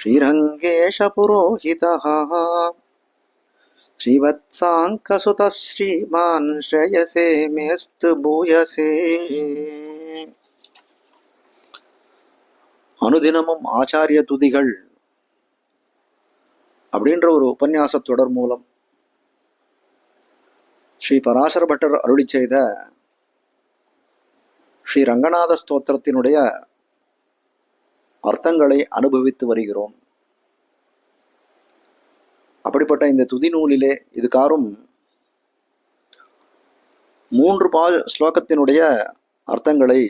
श्रीरङ्गेशपुरोहितः श्रीवत्साङ्कसुतः श्रीमान् श्रेयसे मेस्तु भूयसे அனுதினமும் ஆச்சாரிய துதிகள் அப்படின்ற ஒரு உபன்யாச தொடர் மூலம் ஸ்ரீ பராசர பட்டர் அருளி செய்த ஸ்ரீ ரங்கநாத ஸ்தோத்திரத்தினுடைய அர்த்தங்களை அனுபவித்து வருகிறோம். அப்படிப்பட்ட இந்த துதி நூலிலே இதுகாரும் மூன்று பா ஸ்லோகத்தினுடைய அர்த்தங்களை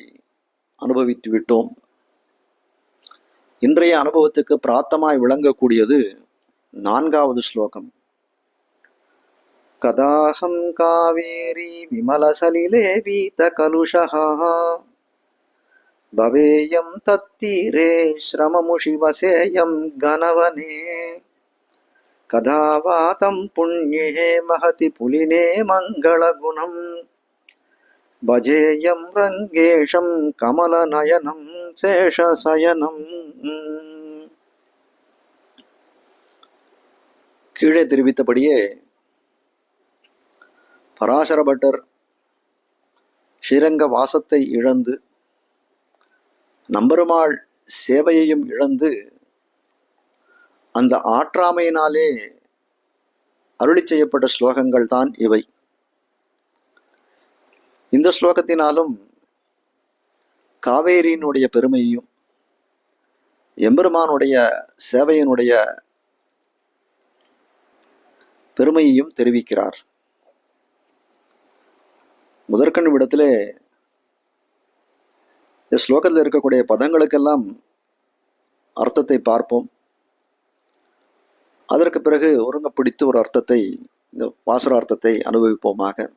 அனுபவித்து விட்டோம். இன்றைய அனுபவத்துக்கு பிராத்தமாய் விளங்கக்கூடியது நான்காவது ஸ்லோகம். கதாஹம் காவேரி விமலசலிலே வீத கலுஷः భవేయం తత్తీరే శ్రమముషి వసేయం గణవనే కథా వాతం పుణ్యే మహతి పులినే మంగళగుణం భజేయం రంగేశం కమలనయనం శేషశయనం கீழே தெரிவித்தபடியே பராசரபட்டர் ஸ்ரீரங்க வாசத்தை இழந்து நம்பருமாள் சேவையையும் இழந்து அந்த ஆற்றாமையினாலே அருளி செய்யப்பட்ட ஸ்லோகங்கள் தான் இவை. இந்த ஸ்லோகத்தினாலும் காவேரியினுடைய பெருமையையும் எம்பெருமானுடைய சேவையினுடைய பெருமையையும் தெரிவிக்கிறார். முதற்கண் விடத்திலே இந்த ஸ்லோகத்தில் இருக்கக்கூடிய பதங்களுக்கெல்லாம் அர்த்தத்தை பார்ப்போம். அதற்கு பிறகு ஒருங்க பிடித்து ஒரு அர்த்தத்தை இந்த பாசுர அர்த்தத்தை அனுபவிப்போமாக.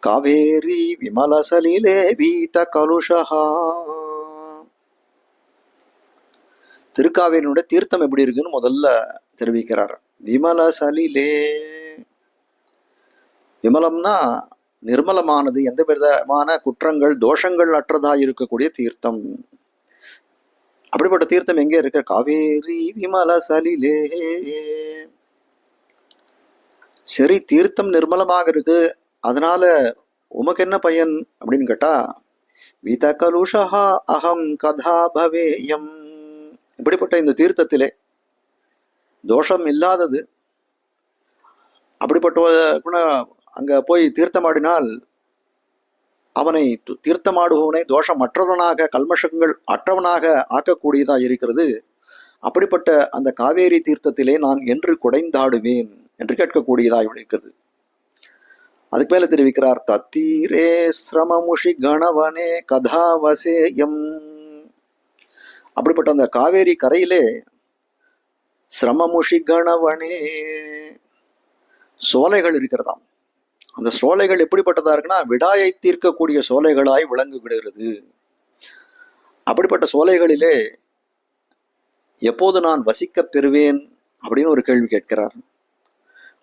காவேரி விமலசலிலே வீத கலுஷா திருக்காவேரியினுடைய தீர்த்தம் எப்படி இருக்குன்னு முதல்ல தெரிவிக்கிறார். விமலசலிலே. விமலம்னா நிர்மலமானது எந்த விதமான குற்றங்கள் தோஷங்கள் அற்றதாக இருக்கக்கூடிய தீர்த்தம். அப்படிப்பட்ட தீர்த்தம் எங்கே இருக்க? காவேரி விமல சலிலே. சரி தீர்த்தம் நிர்மலமாக இருக்கு. அதனால உமக்கு என்ன பையன்? அப்படின்னு கேட்டா வித கலுஷா அகம் கதா பவேயம். இப்படிப்பட்ட இந்த தீர்த்தத்திலே தோஷம் இல்லாதது அப்படிப்பட்ட அங்க போய் தீர்த்தமாடினால் அவனை தீர்த்தமாடுபவனை தோஷம் தோஷமற்றவனாக கல்மஷங்கள் அற்றவனாக ஆக்கக்கூடியதா இருக்கிறது. அப்படிப்பட்ட அந்த காவேரி தீர்த்தத்திலே நான் என்று குடைந்தாடுவேன் என்று கேட்கக்கூடியதாக இருக்கிறது. அதுக்கு மேல தெரிவிக்கிறார் தத்தீரே சிரமமுஷி கணவனே கதாவசேயம். அப்படிப்பட்ட அந்த காவேரி கரையிலே சிரமமுஷி கணவனே. சோலைகள் இருக்கிறதாம். அந்த சோலைகள் எப்படிப்பட்டதா இருக்குன்னா விடாயை தீர்க்கக்கூடிய சோலைகளாய் விளங்கு விடுகிறது அப்படிப்பட்ட சோலைகளிலே எப்போது நான் வசிக்கப் பெறுவேன் அப்படின்னு ஒரு கேள்வி கேட்கிறார்.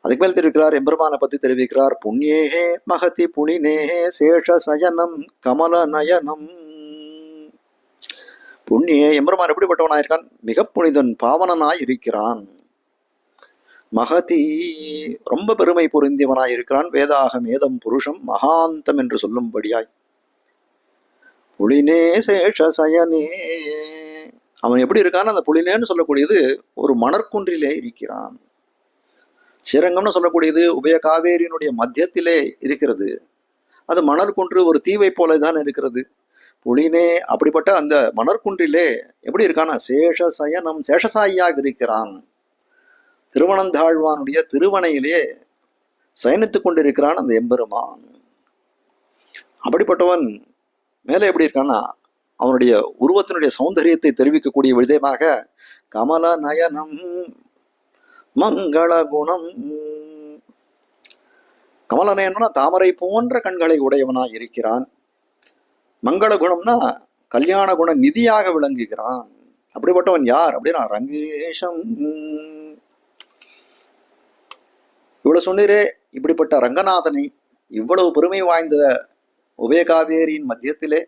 அதுக்கு மேல் தெரிவிக்கிறார் எம்பெருமானை பத்தி தெரிவிக்கிறார் புண்ணியேகே மகதி புனினேகே சேஷ சயனம் கமல நயனம். புண்ணியே எம்பெருமான் எப்படிப்பட்டவனாயிருக்கான்? மிக புனிதன் பாவனனாய் இருக்கிறான் மகதி ரொம்ப பெருமை பொருந்தியவனாய் இருக்கிறான். வேதாக மேதம் புருஷம் மகாந்தம் என்று சொல்லும்படியாய். புலினே சேஷ சயனே. அவன் எப்படி இருக்கான்? அந்த புலினேன்னு சொல்லக்கூடியது ஒரு மணற்குன்றிலே இருக்கிறான். ஸ்ரீரங்கம்னு சொல்லக்கூடியது உபய காவேரியினுடைய மத்தியத்திலே இருக்கிறது. அது மணற்குன்று ஒரு தீவை போல தான் இருக்கிறது. புலினே அப்படிப்பட்ட அந்த மணற்குன்றிலே எப்படி இருக்கானா சேஷ சயனம் சேஷசாயியாக இருக்கிறான். திருவனந்தாழ்வானுடைய திருவனையிலே சயனித்துக் கொண்டிருக்கிறான் அந்த எம்பெருமான். அப்படிப்பட்டவன் மேலே எப்படி இருக்கான்னா அவனுடைய உருவத்தினுடைய சௌந்தரியத்தை தெரிவிக்கக்கூடிய விதமாக கமல நயனம் மங்கள குணம். கமலநயனம்னா தாமரை போன்ற கண்களை உடையவனாய் இருக்கிறான். மங்கள குணம்னா கல்யாண குண நிதியாக விளங்குகிறான். அப்படிப்பட்டவன் யார் அப்படின்னா ரங்கேஷம். இவ்வளவு சொன்னீரே இப்படிப்பட்ட ரங்கநாதனை இவ்வளவு பெருமை வாய்ந்த உபயகாவேரியின் மத்தியத்திலே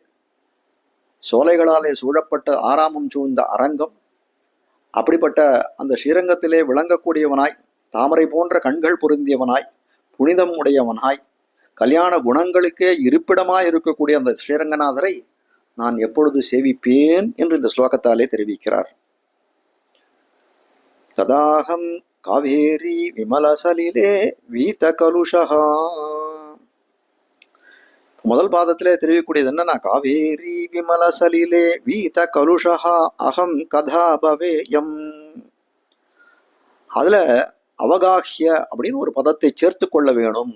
சோலைகளாலே சூழப்பட்ட ஆறாமம் சூழ்ந்த அரங்கம் அப்படிப்பட்ட அந்த ஸ்ரீரங்கத்திலே விளங்கக்கூடியவனாய் தாமரை போன்ற கண்கள் பொருந்தியவனாய் புனிதம் உடையவனாய் கல்யாண குணங்களுக்கே இருப்பிடமாய் இருக்கக்கூடிய அந்த ஸ்ரீரங்கநாதரை நான் எப்பொழுது சேவிப்பேன் என்று இந்த ஸ்லோகத்தாலே தெரிவிக்கிறார். கதாகம் காவேரி விமலசலிலே வீத கலுஷா முதல் பாதத்திலே தெரிவிக்கக்கூடியது என்னன்னா காவேரி விமலசலிலே வீத கலுஷா அகம் கதா பவேயம் அதுல அவகாஹ்ய அப்படின்னு ஒரு பதத்தை சேர்த்து கொள்ள வேணும்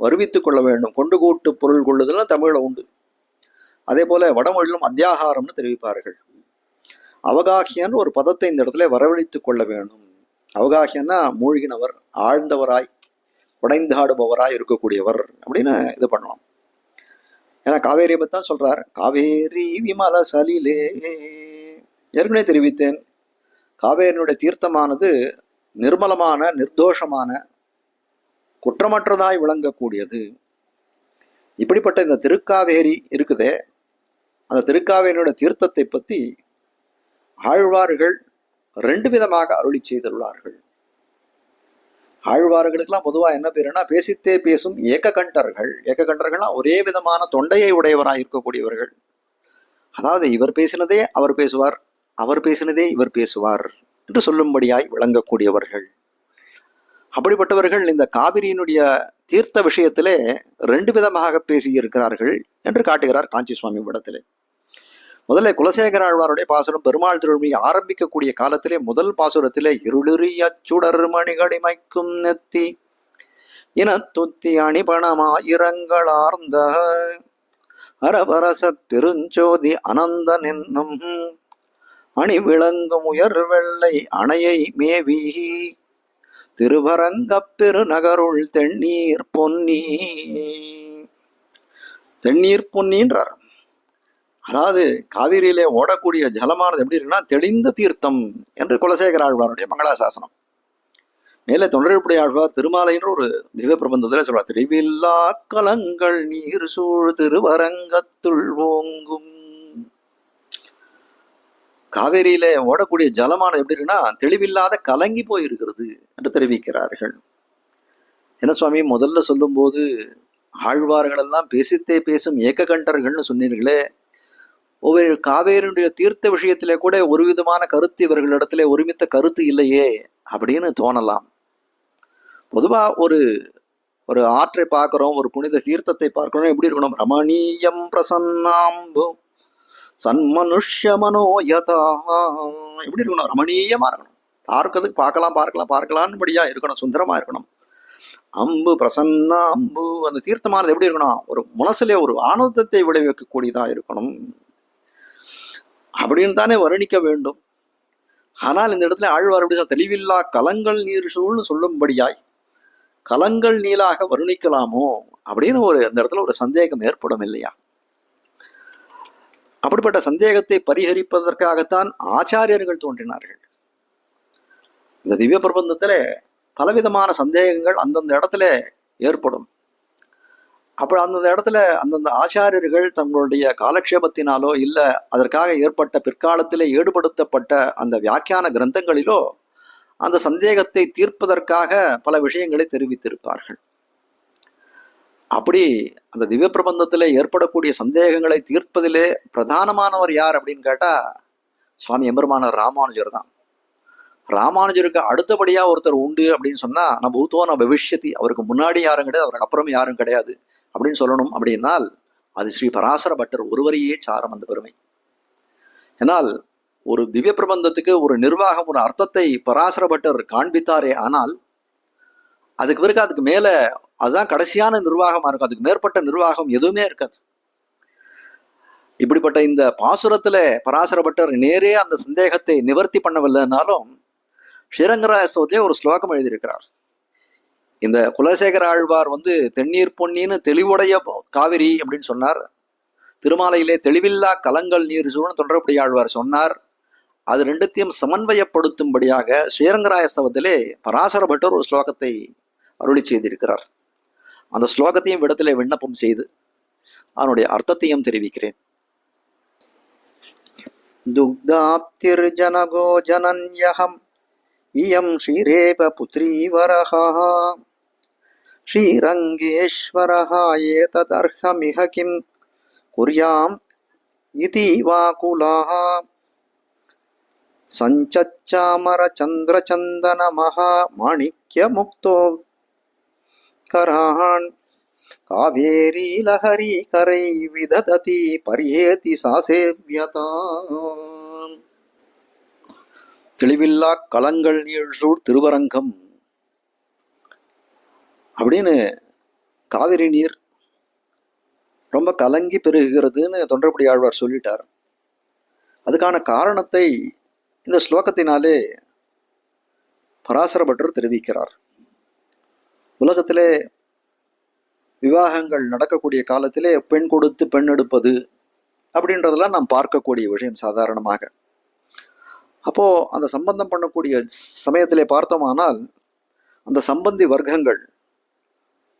வருவித்து கொள்ள வேண்டும் கொண்டு கூட்டு பொருள் கொள்ளுதல் தமிழில் உண்டு. அதே போல வடமொழியிலும் அத்தியாகாரம்னு தெரிவிப்பார்கள். அவகாஹியன்னு ஒரு பதத்தை இந்த இடத்துல வரவழைத்துக் கொள்ள வேணும். அவகாஹியன்னா மூழ்கினவர் ஆழ்ந்தவராய் உடைந்தாடுபவராய் இருக்கக்கூடியவர் அப்படின்னு இது பண்ணலாம். ஏன்னா காவேரியை பற்றி தான் சொல்றார் காவேரி விமல சலிலே ஏற்கனவே தெரிவித்தேன். காவேரியினுடைய தீர்த்தமானது நிர்மலமான நிர்தோஷமான குற்றமற்றதாய் விளங்கக்கூடியது. இப்படிப்பட்ட இந்த திருக்காவேரி இருக்குதே அந்த திருக்காவேரியோட தீர்த்தத்தை பற்றி ஆழ்வார்கள் ரெண்டு விதமாக அருளி செய்துள்ளார்கள். ஆழ்வார்களுக்கெல்லாம் பொதுவாக என்ன பேருன்னா பேசித்தே பேசும் ஏககண்டர்கள் ஏக்ககண்டர்கள்னா ஒரே விதமான தொண்டையை உடையவராக இருக்கக்கூடியவர்கள். அதாவது இவர் பேசினதே அவர் பேசுவார் அவர் பேசினதே இவர் பேசுவார் என்று சொல்லும்படியாய் விளங்கக்கூடியவர்கள். அப்படிப்பட்டவர்கள் இந்த காவிரியினுடைய தீர்த்த விஷயத்திலே ரெண்டு விதமாக பேசியிருக்கிறார்கள் என்று காட்டுகிறார் காஞ்சி சுவாமி படத்திலே முதல்ல குலசேகர ஆழ்வாருடைய பாசுரம் பெருமாள் திருமணி ஆரம்பிக்கக்கூடிய காலத்திலே முதல் பாசுரத்திலே இருளிறிய சுடர் மணிகளிமைக்கும் நெத்தி. இனத்துத்தி அணிபணமாயிரங்களார்ந்த அரபரச பெருஞ்சோதி அனந்தன் என்னும் அணி விளங்கும் உயர் வெள்ளை அணையை மேவி திருவரங்கப் பெருநகருள் தென்னீர் பொன்னி. தென்னீர் பொன்னின்றார் அதாவது காவிரியிலே ஓடக்கூடிய ஜலமானது எப்படி இருக்குன்னா தெளிந்த தீர்த்தம் என்று குலசேகர ஆழ்வாருடைய மங்களாசாசனம். மேலே தொண்டர்புடைய ஆழ்வார் திருமாலைன்ற ஒரு திவ்ய பிரபந்தத்தில் சொல்றார் திருவில்லா கலங்கள் நீர் சூழ் திருவரங்கத்துள் ஓங்கும். காவேரியில ஓடக்கூடிய ஜலமானது எப்படி இருக்குன்னா தெளிவில்லாத கலங்கி போயிருக்கிறது என்று தெரிவிக்கிறார்கள். என்ன சுவாமி முதல்ல சொல்லும்போது ஆழ்வார்கள் எல்லாம் பேசித்தே பேசும் ஏக்ககண்டர்கள்னு சொன்னீர்களே ஒவ்வொரு காவேரியுடைய தீர்த்த விஷயத்திலே கூட ஒரு விதமான கருத்து இவர்களிடத்திலே ஒருமித்த கருத்து இல்லையே அப்படின்னு தோணலாம். பொதுவாக ஒரு ஒரு ஆற்றை பார்க்குறோம் ஒரு புனித தீர்த்தத்தை பார்க்கிறோம் எப்படி இருக்கணும்? ரமணீயம் பிரசன்னாம்பு சன்மனுஷ்ய மனோயதா எப்படி இருக்கணும்? ரமணீயமாக இருக்கணும். பார்க்கறதுக்கு பார்க்கலாம் பார்க்கலாம் பார்க்கலான்படியா இருக்கணும் சுந்தரமாக இருக்கணும். அம்பு பிரசன்னா அம்பு அந்த தீர்த்தமானது எப்படி இருக்கணும்? ஒரு மனசுலே ஒரு ஆனந்தத்தை விளைவிக்கக்கூடியதாக இருக்கணும். அப்படின்னு தானே வர்ணிக்க வேண்டும். ஆனால் இந்த இடத்துல ஆழ்வார் எப்படி தெளிவில்லா கலங்கள் நீர் சூழ்னு சொல்லும்படியாய் கலங்கள் நீலாக வர்ணிக்கலாமோ அப்படின்னு ஒரு அந்த இடத்துல ஒரு சந்தேகம் ஏற்படும் இல்லையா? அப்படிப்பட்ட சந்தேகத்தை பரிஹரிப்பதற்காகத்தான் ஆச்சாரியர்கள் தோன்றினார்கள். இந்த திவ்ய பிரபந்தத்தில் பலவிதமான சந்தேகங்கள் அந்தந்த இடத்துல ஏற்படும். அப்போ அந்தந்த இடத்துல அந்தந்த ஆச்சாரியர்கள் தங்களுடைய காலக்ஷேபத்தினாலோ இல்லை அதற்காக ஏற்பட்ட பிற்காலத்திலே ஈடுபடுத்தப்பட்ட அந்த வியாக்கியான கிரந்தங்களிலோ அந்த சந்தேகத்தை தீர்ப்பதற்காக பல விஷயங்களை தெரிவித்திருப்பார்கள். அப்படி அந்த திவ்ய பிரபந்தத்திலே ஏற்படக்கூடிய சந்தேகங்களை தீர்ப்பதிலே பிரதானமானவர் யார் அப்படின்னு கேட்டா சுவாமி எம்பெருமானர் ராமானுஜர் தான். ராமானுஜருக்கு அடுத்தபடியா ஒருத்தர் உண்டு அப்படின்னு சொன்னா நம்ம பூத்தோ நம்ம பவிஷ்யத்தி அவருக்கு முன்னாடி யாரும் கிடையாது அவருக்கு அப்புறம் யாரும் கிடையாது. அப்படின்னு சொல்லணும் அப்படின்னால் அது ஸ்ரீ பராசர பட்டர் ஒருவரையே சாரம் அந்த பெருமை. ஏனால் ஒரு திவ்ய பிரபந்தத்துக்கு ஒரு நிர்வாகம் ஒரு அர்த்தத்தை பராசர பட்டர் காண்பித்தாரே ஆனால் அதுக்கு பிறகு அதுக்கு மேலே அதுதான் கடைசியான நிர்வாகமாக இருக்கும். அதுக்கு மேற்பட்ட நிர்வாகம் எதுவுமே இருக்காது. இப்படிப்பட்ட இந்த பாசுரத்துல பராசர பட்டர் நேரே அந்த சந்தேகத்தை நிவர்த்தி பண்ணவில்லைனாலும் ஸ்ரீரங்கராசத்திலே ஒரு ஸ்லோகம் எழுதியிருக்கிறார். இந்த குலசேகர ஆழ்வார் வந்து தென்னீர் பொன்னின்னு தெளிவுடைய காவிரி அப்படின்னு சொன்னார். திருமாலையிலே தெளிவில்லா கலங்கள் நீர் சூழ்ந்து தொடரப்படி ஆழ்வார் சொன்னார். அது ரெண்டுத்தையும் சமன்வயப்படுத்தும்படியாக ஸ்ரீரங்கராயஸ்தவத்திலே பராசர பட்டர் ஒரு ஸ்லோகத்தை அருளி செய்திருக்கிறார். அந்த ஸ்லோகத்தையும் விடத்திலே விண்ணப்பம் செய்து அதனுடைய அர்த்தத்தையும் தெரிவிக்கிறேன். துக்தாப்திர்ஜனகோ ஜனன்யகம் இயம் ஸ்ரீரேப புத்ரீவரகா श्रीरङ्गेश्वरः एतदर्हमिह किं कुर्याम् इति वाकुलाः सञ्चच्चामरचन्द्रचन्दनमहामाणिक्यमुक्तो करान् कावेरीलहरीकरै विदधति पर्येति सा சேவ்யதா தெளிவில்லா களங்கள் நீழ்சூழ் திருவரங்கம் அப்படின்னு காவிரி நீர் ரொம்ப கலங்கி பெருகுகிறதுன்னு தொண்டர்படி ஆழ்வார் சொல்லிட்டார். அதுக்கான காரணத்தை இந்த ஸ்லோகத்தினாலே பராசரபட்டர் தெரிவிக்கிறார். உலகத்திலே விவாகங்கள் நடக்கக்கூடிய காலத்திலே பெண் கொடுத்து பெண் எடுப்பது அப்படின்றதெல்லாம் நாம் பார்க்கக்கூடிய விஷயம் சாதாரணமாக. அப்போது அந்த சம்பந்தம் பண்ணக்கூடிய சமயத்திலே பார்த்தோமானால் அந்த சம்பந்தி வர்க்கங்கள்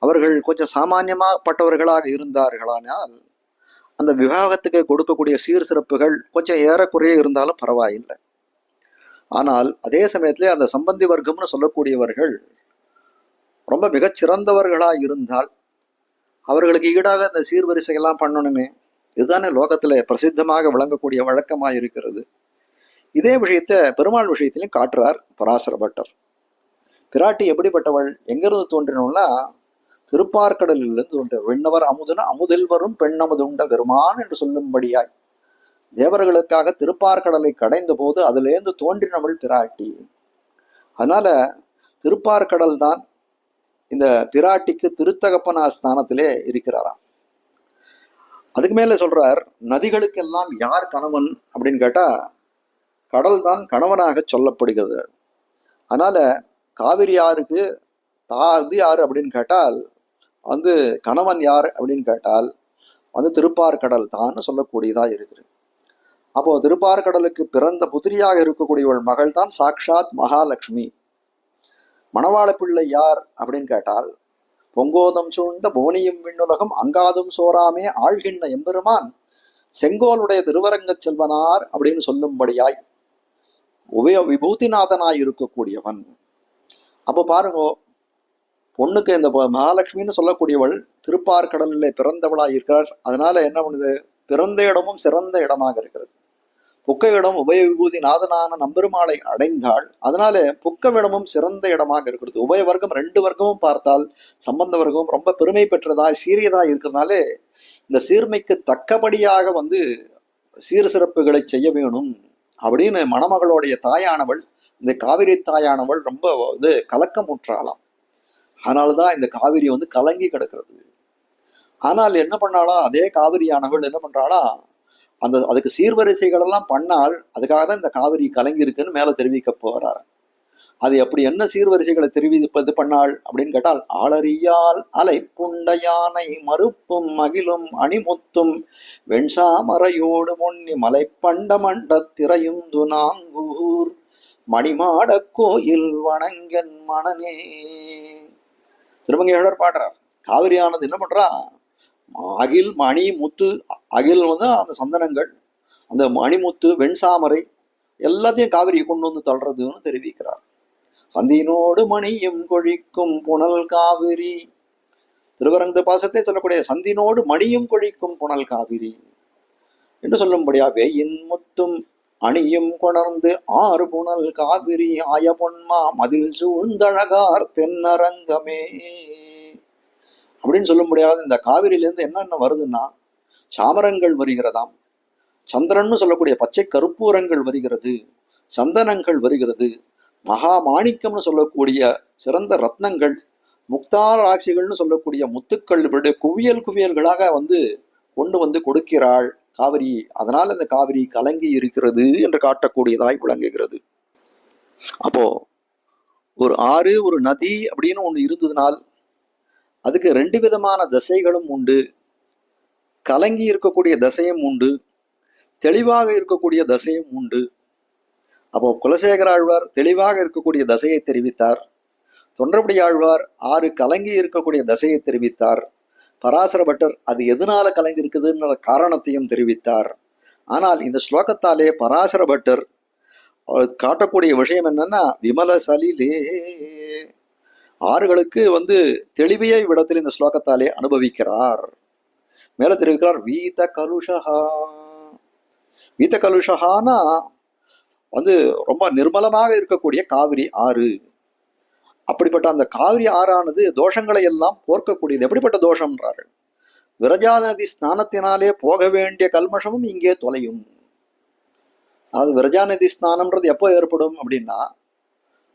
அவர்கள் கொஞ்சம் சாமானியமாகப்பட்டவர்களாக இருந்தார்களானால் அந்த விவாகத்துக்கு கொடுக்கக்கூடிய சீர் சிறப்புகள் கொஞ்சம் ஏறக்குறைய இருந்தாலும் பரவாயில்லை. ஆனால் அதே சமயத்திலே அந்த சம்பந்தி வர்க்கம்னு சொல்லக்கூடியவர்கள் ரொம்ப மிகச்சிறந்தவர்களாக இருந்தால் அவர்களுக்கு ஈடாக அந்த சீர்வரிசையெல்லாம் பண்ணணுமே. இதுதானே லோகத்தில் பிரசித்தமாக விளங்கக்கூடிய வழக்கமாக இருக்கிறது. இதே விஷயத்தை பெருமாள் விஷயத்திலையும் காட்டுறார் பராசர பட்டர் பிராட்டி எப்படிப்பட்டவள்? எங்கிருந்து தோன்றினோம்னா திருப்பார்க்கடலிலிருந்து உண்டு. விண்ணவர் அமுதுன அமுதில் வரும் பெண்ணமுது உண்ட பெருமான் என்று சொல்லும்படியாய். தேவர்களுக்காக திருப்பார்க்கடலை கடைந்த போது அதிலேருந்து தோன்றினவள் பிராட்டி. அதனால திருப்பார்கடல் தான் இந்த பிராட்டிக்கு திருத்தகப்பனா ஸ்தானத்திலே இருக்கிறாராம். அதுக்கு மேலே சொல்றார் நதிகளுக்கெல்லாம் யார் கணவன்? அப்படின்னு கேட்டா கடல் தான் கணவனாக சொல்லப்படுகிறது. அதனால காவிரி யாருக்கு? தா இது யாரு? அப்படின்னு கேட்டால் வந்து கணவன் யார் அப்படின்னு கேட்டால் வந்து திருப்பார்கடல் தான் சொல்லக்கூடியதா இருக்குது அப்போ திருப்பார்கடலுக்கு பிறந்த புத்திரியாக இருக்கக்கூடியவள் மகள் தான் சாக்ஷாத் மகாலட்சுமி. மணவாள பிள்ளை யார் அப்படின்னு கேட்டால் பொங்கோதம் சூழ்ந்த புவனியும் விண்ணுலகம் அங்காதும் சோராமே ஆழ்கின்ற எம்பெருமான் செங்கோலுடைய திருவரங்கச் செல்வனார் அப்படின்னு சொல்லும்படியாய் உபய விபூதிநாதனாய் இருக்கக்கூடியவன். அப்போ பாருங்க பொண்ணுக்கு இந்த மகாலட்சுமின்னு சொல்லக்கூடியவள் திருப்பார்கடலிலே பிறந்தவளாக இருக்கிறார் அதனால என்ன பண்ணுது? பிறந்த இடமும் சிறந்த இடமாக இருக்கிறது. புக்க இடம் உபய விபூதி நாதனான நம்பெருமாளை அடைந்தாள். அதனால புக்கவிடமும் சிறந்த இடமாக இருக்கிறது. உபய வர்க்கம் ரெண்டு வர்க்கமும் பார்த்தால் சம்பந்த வர்க்கமும் ரொம்ப பெருமை பெற்றதா சீரியதா இருக்கிறதுனாலே இந்த சீர்மைக்கு தக்கபடியாக வந்து சீர் சிறப்புகளை செய்ய வேணும் அப்படின்னு மணமகளுடைய தாயானவள் இந்த காவிரி தாயானவள் ரொம்ப இது கலக்கமுற்றாளாம். அதனாலதான் இந்த காவிரி வந்து கலங்கி கிடக்கிறது. ஆனால் என்ன பண்ணாலும் அதே காவிரியானவள் என்ன பண்றாளா அந்த அதுக்கு சீர்வரிசைகள் எல்லாம் பண்ணால் அதுக்காக தான் இந்த காவிரி கலங்கி இருக்குன்னு மேலே தெரிவிக்க போகிறார் அது எப்படி என்ன சீர்வரிசைகளை தெரிவிப்பது பண்ணாள் அப்படின்னு கேட்டால் ஆளறியால் அலை புண்டையானை மறுப்பும் மகிழும் அணிமுத்தும் வெண்சாமரையோடு முன்னி மலைப்பண்ட மண்ட திரையுந்து நாங்கூர் மணிமாட கோயில் வணங்கன் மணனே. திருமங்கையாளர் பாடுறார். காவிரியானது என்ன பண்றா? அகில் மணி முத்து அகில் வந்து அந்த சந்தனங்கள் அந்த மணிமுத்து வெண்சாமரை எல்லாத்தையும் காவிரியை கொண்டு வந்து தள்ளுறதுன்னு தெரிவிக்கிறார். சந்தியினோடு மணியும் கொழிக்கும் புனல் காவிரி. திருவரங்க பாசத்தை சொல்லக்கூடிய சந்தினோடு மணியும் கொழிக்கும் புனல் காவிரி. என்று சொல்லும்படியா வெயின் முத்தும் அணியும் கொணர்ந்து ஆறு புனல் காவிரி ஆய பொன்மா மதில் சூழ்ந்தழகார் தென்னரங்கமே. அப்படின்னு சொல்ல முடியாது. இந்த காவிரியிலேருந்து என்னென்ன வருதுன்னா சாமரங்கள் வருகிறதாம். சந்திரன்னு சொல்லக்கூடிய பச்சை கருப்பூரங்கள் வருகிறது. சந்தனங்கள் வருகிறது. மகா மாணிக்கம்னு சொல்லக்கூடிய சிறந்த ரத்னங்கள் முக்தாராட்சிகள்னு சொல்லக்கூடிய முத்துக்கள் இவருடைய குவியல் குவியல்களாக வந்து கொண்டு வந்து கொடுக்கிறாள். காவிரி அதனால் அந்த காவிரி கலங்கி இருக்கிறது என்று காட்டக்கூடியதாய் விளங்குகிறது. அப்போ ஒரு ஆறு ஒரு நதி அப்படின்னு ஒன்று இருந்ததுனால் அதுக்கு ரெண்டு விதமான தசைகளும் உண்டு. கலங்கி இருக்கக்கூடிய தசையும் உண்டு. தெளிவாக இருக்கக்கூடிய தசையும் உண்டு. அப்போ குலசேகர ஆழ்வார் தெளிவாக இருக்கக்கூடிய தசையை தெரிவித்தார். தொன்றபடி ஆழ்வார் ஆறு கலங்கி இருக்கக்கூடிய தசையை தெரிவித்தார். பராசர பட்டர் அது எதனால கலைஞ்சிருக்குதுன்ற இருக்குதுன்ற காரணத்தையும் தெரிவித்தார். ஆனால் இந்த ஸ்லோகத்தாலே பராசர பட்டர் காட்டக்கூடிய விஷயம் என்னன்னா விமல சலிலே ஆறுகளுக்கு வந்து தெளிவையே விடத்தில் இந்த ஸ்லோகத்தாலே அனுபவிக்கிறார். மேல தெரிவிக்கிறார் வீத கலுஷஹா. வீத கலுஷஹானா வந்து ரொம்ப நிர்மலமாக இருக்கக்கூடிய காவிரி ஆறு. அப்படிப்பட்ட அந்த காவிரி ஆறானது தோஷங்களை எல்லாம் போர்க்கக்கூடியது. எப்படிப்பட்ட தோஷம்ன்றார்கள்? விரஜாநதி ஸ்நானத்தினாலே போக வேண்டிய கல்மஷமும் இங்கே தொலையும். அது விரஜா நதி ஸ்நானம்ன்றது எப்போ ஏற்படும் அப்படின்னா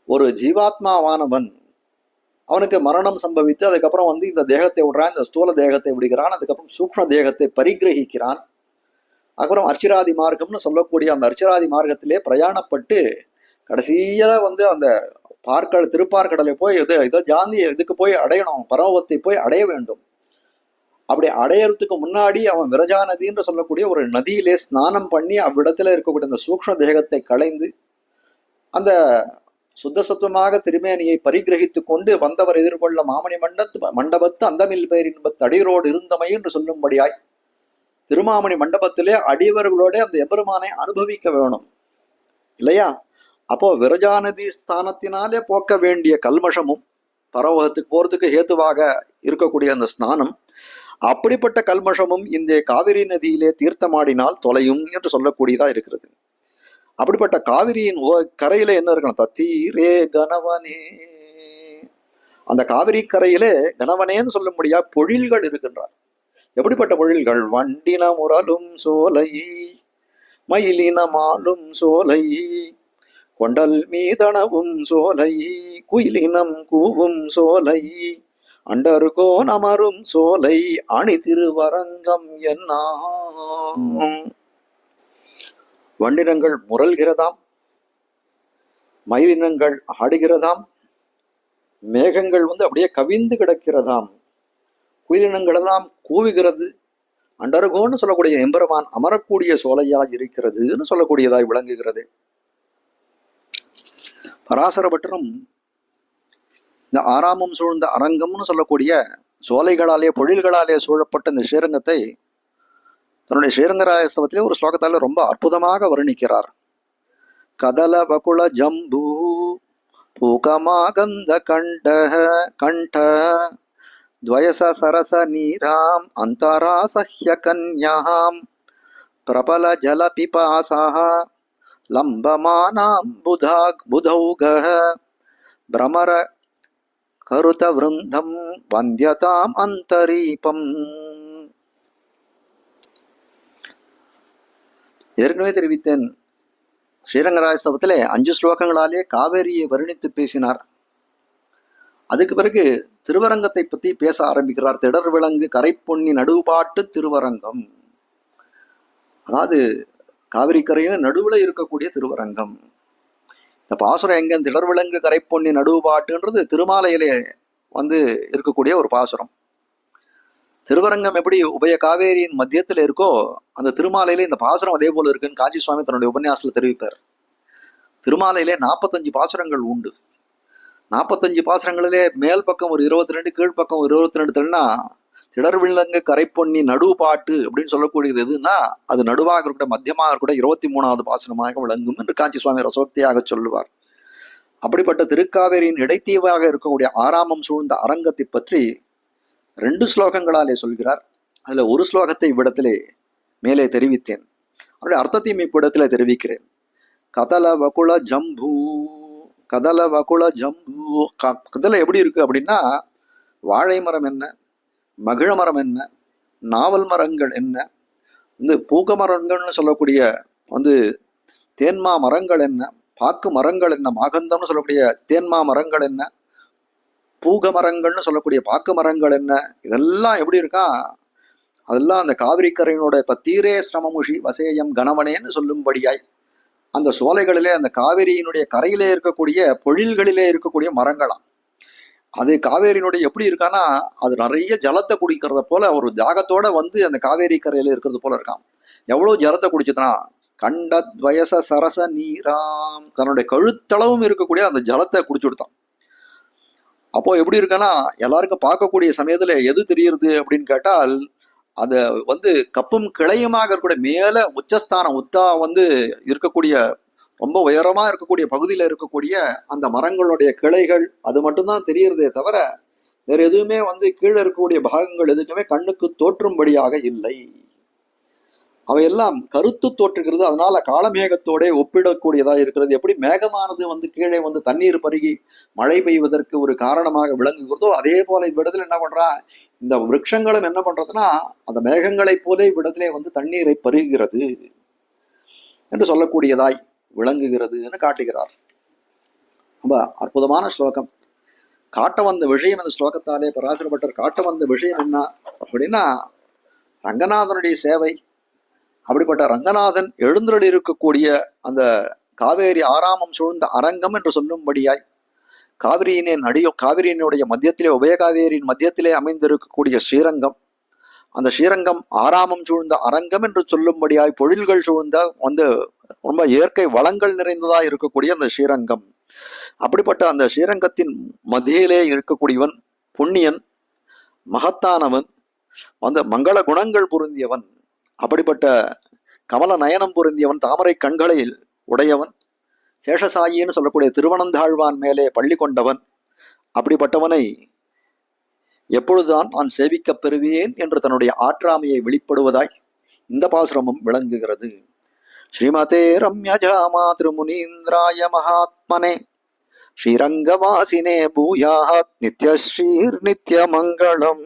ஒரு ஜீவாத்மாவானவன் அவனுக்கு மரணம் சம்பவித்து அதுக்கப்புறம் வந்து இந்த தேகத்தை விடுறான் இந்த ஸ்தூல தேகத்தை விடுகிறான் அதுக்கப்புறம் சூக்ஷ்ம தேகத்தை பரிகிரகிக்கிறான் அப்புறம் அர்ச்சிராதி மார்க்கம்னு சொல்லக்கூடிய அந்த அர்ச்சிராதி மார்க்கத்திலே பிரயாணப்பட்டு கடைசியாக வந்து அந்த பார்க்கடல் திருப்பார்கடலை போய் இது இதோ ஜாந்தி இதுக்கு போய் அடையணும் பரமபத்தை போய் அடைய வேண்டும். அப்படி அடையறதுக்கு முன்னாடி அவன் விரஜா நதின்னு சொல்லக்கூடிய ஒரு நதியிலே ஸ்நானம் பண்ணி அவ்விடத்துல இருக்கக்கூடிய அந்த சூக்ஷ்ம தேகத்தை களைந்து அந்த சுத்தசத்துவமாக திருமேனியை பரிகிரகித்து கொண்டு வந்தவர் எதிர்கொள்ள மாமணி மண்டத்து மண்டபத்து அந்தமில் பேரின்பத்து அடியரோடு இருந்தமை என்று சொல்லும்படியாய் திருமாமணி மண்டபத்திலே அடியவர்களோட அந்த எபெருமானை அனுபவிக்க வேணும். இல்லையா? அப்போ விரஜாநதி ஸ்தானத்தினாலே போக்க வேண்டிய கல்மஷமும் பரவகத்துக்கு போறதுக்கு ஹேத்துவாக இருக்கக்கூடிய அந்த ஸ்நானம் அப்படிப்பட்ட கல்மஷமும் இந்த காவிரி நதியிலே தீர்த்தமாடினால் தொலையும் என்று சொல்லக்கூடியதா இருக்கிறது. அப்படிப்பட்ட காவிரியின் ஓ- கரையில என்ன இருக்கணும்? தத்தீரே கணவனே. அந்த காவிரி கரையிலே கணவனேன்னு சொல்லும்படியா பொழில்கள் இருக்கின்றார். எப்படிப்பட்ட பொழில்கள்? வண்டின முரலும் சோலை மயிலின மாலும் சோலை கொண்டல் மீதனவும் சோலை குயிலினம் கூவும் சோலை அண்டருகோன் அமரும் சோலை அணி திருவரங்கம் என்ன வண்டினங்கள் முரல்கிறதாம் மயிலினங்கள் ஆடுகிறதாம் மேகங்கள் வந்து அப்படியே கவிந்து கிடக்கிறதாம். குயிலினங்கள் எல்லாம் கூவுகிறது அண்டர்கோன்னு சொல்லக்கூடிய எம்பெருமான் அமரக்கூடிய சோலையாய் இருக்கிறதுன்னு சொல்லக்கூடியதாய் விளங்குகிறது. பராசர பட்டரும் இந்த ஆறாமம் சூழ்ந்த அரங்கம்னு சொல்லக்கூடிய சோலைகளாலே பொழில்களாலே சூழப்பட்ட இந்த ஸ்ரீரங்கத்தை தன்னுடைய ஸ்ரீரங்கராயஸ்தவத்திலே ஒரு ஸ்லோகத்தால் ரொம்ப அற்புதமாக வர்ணிக்கிறார். கதல வகுல ஜம்பூ பூகமாகந்த கண்ட கண்ட துவயச சரச நீராம் அந்தராசஹ்ய கன்யாம் பிரபல ஜல பிபாசாக லம்பமானாம் புதாக் புதௌக பிரமர கருத்தவிருந்தம் வந்தியதாம் அந்தரீபம் ஏற்கனவே தெரிவித்தேன். ஸ்ரீரங்கராஜவத்திலே அஞ்சு ஸ்லோகங்களாலே காவேரியை வருணித்து பேசினார். அதுக்கு பிறகு திருவரங்கத்தை பற்றி பேச ஆரம்பிக்கிறார். திடர் விலங்கு கரைப்பொன்னி நடுபாட்டு திருவரங்கம். அதாவது காவிரி கரையில நடுவுல இருக்கக்கூடிய திருவரங்கம். இந்த பாசுரம் எங்கே திடர்விலங்கு கரைப்பொன்னி நடுவு பாட்டுன்றது திருமாலையிலே வந்து இருக்கக்கூடிய ஒரு பாசுரம். திருவரங்கம் எப்படி உபய காவேரியின் மத்தியத்தில் இருக்கோ அந்த திருமாலையிலே இந்த பாசுரம் அதே போல இருக்குன்னு காஞ்சி சுவாமி தன்னுடைய உபன்யாசத்தில் தெரிவிப்பார். திருமாலையிலே நாற்பத்தஞ்சு பாசுரங்கள் உண்டு. நாற்பத்தஞ்சு பாசுரங்களிலே மேல் பக்கம் ஒரு இருபத்தி ரெண்டு கீழ்ப்பக்கம் ஒரு இருபத்தி ரெண்டு தள்ளினா திடர்வில்லங்க கரைப்பொன்னி நடுபாட்டு அப்படின்னு சொல்லக்கூடியது எதுன்னா அது நடுவாக இருக்கட்டும் மத்தியமாக இருக்கட்டும் இருபத்தி மூணாவது பாசனமாக விளங்கும் என்று காஞ்சி சுவாமி ரசோக்தியாக சொல்லுவார். அப்படிப்பட்ட திருக்காவேரியின் இடைத்தீவாக இருக்கக்கூடிய ஆறாமம் சூழ்ந்த அரங்கத்தை பற்றி ரெண்டு ஸ்லோகங்களாலே சொல்கிறார். அதில் ஒரு ஸ்லோகத்தை இவ்விடத்திலே மேலே தெரிவித்தேன். அவருடைய அர்த்தத்தையும் இப்பிடத்தில் தெரிவிக்கிறேன். கதல வகுல ஜம்பூ கதல வகுல ஜம்பு க- கதலை எப்படி இருக்கு அப்படின்னா வாழை மரம் என்ன? மகிழ மரம் என்ன? நாவல் மரங்கள் என்ன? இந்த பூக மரங்கள்னு சொல்லக்கூடிய வந்து தேன்மா மரங்கள் என்ன? பாக்கு மரங்கள் என்ன? மாகந்தம்னு சொல்லக்கூடிய தேன்மா மரங்கள் என்ன? பூக மரங்கள்னு சொல்லக்கூடிய பாக்கு மரங்கள் என்ன? இதெல்லாம் எப்படி இருக்கா? அதெல்லாம் அந்த காவிரி கரையினோட தத்தீரே சிரமமுஷி வசேயம் கணவனேன்னு சொல்லும்படியாய். அந்த சோலைகளிலே அந்த காவிரியினுடைய கரையிலே இருக்கக்கூடிய பொழில்களிலே இருக்கக்கூடிய மரங்களாம். அது காவேரியினுடைய எப்படி இருக்கான்னா அது நிறைய ஜலத்தை குடிக்கிறத போல ஒரு தாகத்தோட வந்து அந்த காவேரி கரையில இருக்கிறது போல இருக்கான் எவ்வளவு ஜலத்தை குடிச்சதுன்னா கண்ட வயச சரச நீராம். தன்னுடைய கழுத்தளவும் இருக்கக்கூடிய அந்த ஜலத்தை குடிச்சு கொடுத்தான் அப்போ எப்படி இருக்கான்னா எல்லாருக்கும் பார்க்கக்கூடிய சமயத்துல எது தெரியுது அப்படின்னு கேட்டால் அந்த வந்து கப்பும் கிளையுமாக இருக்கக்கூடிய மேல உச்சஸ்தானம் உத்தா வந்து இருக்கக்கூடிய ரொம்ப உயரமா இருக்கக்கூடிய பகுதியில இருக்கக்கூடிய அந்த மரங்களுடைய கிளைகள் அது மட்டும்தான் தெரியறதே தவிர வேற எதுவுமே வந்து கீழே இருக்கக்கூடிய பாகங்கள் எதுக்குமே கண்ணுக்கு தோற்றும்படியாக இல்லை. அவையெல்லாம் கருத்து தோற்றுகிறது அதனால காலமேகத்தோட ஒப்பிடக்கூடியதா இருக்கிறது. எப்படி மேகமானது வந்து கீழே வந்து தண்ணீர் பருகி மழை பெய்வதற்கு ஒரு காரணமாக விளங்குகிறதோ அதே போல இவ்விடத்துல என்ன பண்றா? இந்த விரக்ஷங்களும் என்ன பண்றதுன்னா அந்த மேகங்களைப் போல இவ்விடத்திலே வந்து தண்ணீரை பருகுகிறது என்று சொல்லக்கூடியதாய் விளங்குகிறது என்று காட்டுகிறார். ரொம்ப அற்புதமான ஸ்லோகம். காட்ட வந்த விஷயம் இந்த ஸ்லோகத்தாலே பராசரப்பட்டர் காட்ட வந்த விஷயம் என்ன அப்படின்னா ரங்கநாதனுடைய சேவை. அப்படிப்பட்ட ரங்கநாதன் எழுந்தருளி இருக்கக்கூடிய அந்த காவேரி ஆராமம் சூழ்ந்த அரங்கம் என்று சொல்லும்படியாய் காவிரியினே அடியோ காவிரியினுடைய மத்தியத்திலே உபயகாவேரியின் மத்தியத்திலே அமைந்திருக்கக்கூடிய ஸ்ரீரங்கம் அந்த ஸ்ரீரங்கம் ஆராமம் சூழ்ந்த அரங்கம் என்று சொல்லும்படியாய் பொழில்கள் சூழ்ந்த வந்து ரொம்ப இயற்கை வளங்கள் நிறைந்ததா இருக்கக்கூடிய அந்த ஸ்ரீரங்கம். அப்படிப்பட்ட அந்த ஸ்ரீரங்கத்தின் மத்தியிலே இருக்கக்கூடியவன் புண்ணியன் மகத்தானவன் அந்த மங்கள குணங்கள் பொருந்தியவன் அப்படிப்பட்ட கமல நயனம் பொருந்தியவன் தாமரை கண்களில் உடையவன் சேஷசாயின்னு சொல்லக்கூடிய திருவனந்தாழ்வான் மேலே பள்ளி கொண்டவன் அப்படிப்பட்டவனை எப்பொழுதுதான் நான் சேவிக்கப் பெறுவேன் என்று தன்னுடைய ஆற்றாமையை வெளிப்படுவதாய் இந்த பாசுரமும் விளங்குகிறது. శ్రీమతే రమ్యజా మాతృమునీంద్రాయ మహాత్మనే శ్రీరంగవాసినే భూయాత్ నిత్యశ్రీర్నిత్యమంగళం